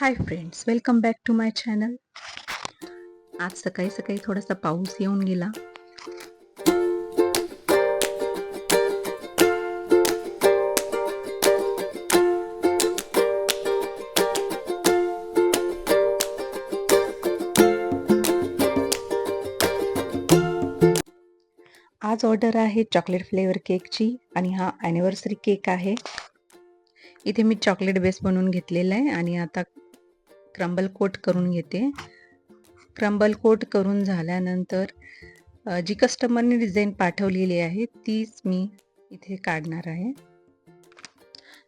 Hi friends welcome back to my channel आज सकाळी सकाळी थोडासा पाऊस येऊन गेला. आज ऑर्डर आहे चॉकलेट फ्लेवर केकची आणि हा ॲनिव्हर्सरी केक आहे. इथे मी चॉकलेट बेस बनवून घेतलेला आहे आणि आता क्रंबल कोट करून घेते. क्रंबल कोट करून झाल्यानंतर जी कस्टमरने डिझाईन पाठवलेली आहे तीच मी इथे काढणार आहे.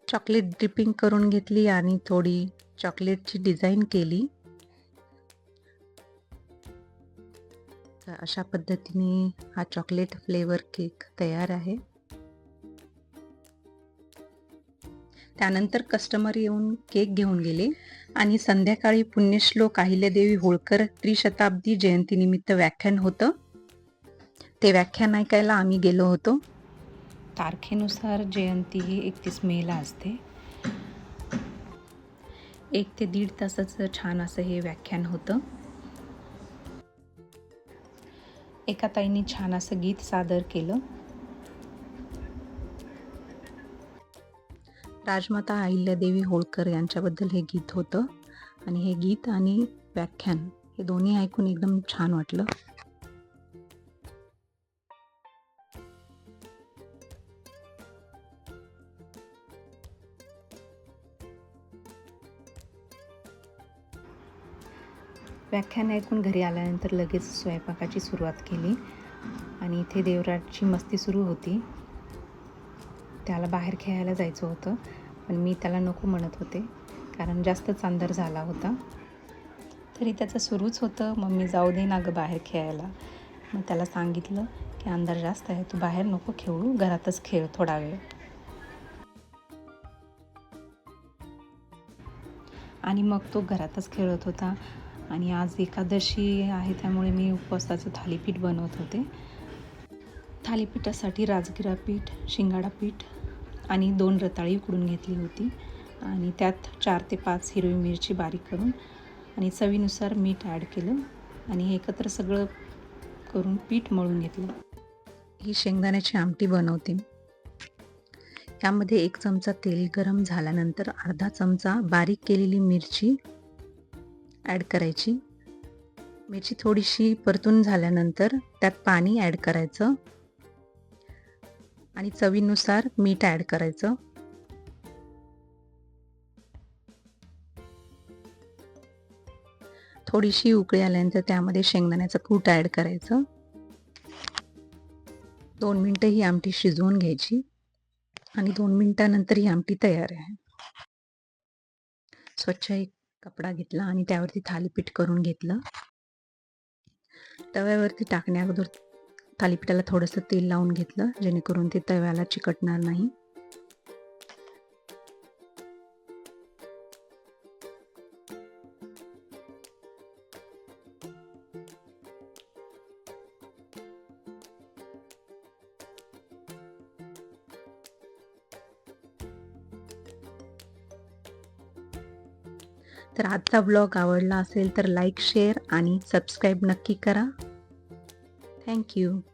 चॉकलेट ड्रिपिंग करून घेतली आणि थोडी चॉकलेटची डिझाईन केली. तर अशा पद्धतीने हा चॉकलेट फ्लेवर केक तयार आहे. त्यानंतर कस्टमर येऊन केक घेऊन गेले. आणि संध्याकाळी पुण्यश्लोक अहिल्यादेवी होळकर त्रिशताब्दी जयंतीनिमित्त व्याख्यान होतं. ते व्याख्यान ऐकायला आम्ही गेलो होतो. तारखेनुसार जयंती ही एकतीस मेला असते. एक ते दीड तासाचं छान असं हे व्याख्यान होतं. एका ताईंनी छान असं गीत सादर केलं. राजमाता अहिल्यादेवी होळकर यांच्याबद्दल हे गीत होतं. आणि हे गीत आणि व्याख्यान हे दोन्ही ऐकून एकदम छान वाटलं. व्याख्यान ऐकून घरी आल्यानंतर लगेच स्वयंपाकाची सुरुवात केली. आणि इथे देवराजची मस्ती सुरू होती. त्याला बाहेर खेळायला जायचं होतं. पण मी त्याला नको म्हणत होते. कारण जास्तच अंधार झाला होता. तरी त्याचं सुरूच होतं. मग मी जाऊ दे ना गं बाहेर खेळायला. मग त्याला सांगितलं की अंधार जास्त आहे. तू बाहेर नको खेळू. घरातच खेळ थोडा वेळ. आणि मग तो घरातच खेळत होता. आणि आज एकादशी आहे त्यामुळे मी उपवासाचं थालीपीठ बनवत होते. थालीपीठासाठी राजगिरा पीठ शिंगाडा पीठ आणि दोन रताळी उकडून घेतली होती. आणि त्यात चार ते पाच हिरवी मिरची बारीक करून आणि चवीनुसार मीठ ॲड केलं आणि हे एकत्र सगळं करून पीठ मळून घेतलं. ही शेंगदाण्याची आमटी बनवते. यामध्ये एक चमचा तेल गरम झाल्यानंतर अर्धा चमचा बारीक केलेली मिरची ॲड करायची. मिरची थोडीशी परतून झाल्यानंतर त्यात पाणी ॲड करायचं. आणि चवीनुसार मीठ ॲड करायचं. थोडीशी उकळी आल्यानंतर त्यामध्ये शेंगदाण्याचं कूट ॲड करायचं. दोन मिनटं ही आमटी शिजवून घ्यायची आणि दोन मिनटानंतर ही आमटी तयार आहे. स्वच्छ एक कपडा घेतला आणि त्यावरती थालीपीठ करून घेतलं. तव्यावरती टाकण्या अगोदर थालीपीठाला थोडंसं तेल लावून घेतलं जेणेकरून ते तव्याला चिकटणार नाही. तर आजचा ब्लॉग आवडला असेल तर लाईक शेअर आणि सबस्क्राईब नक्की करा. Thank you.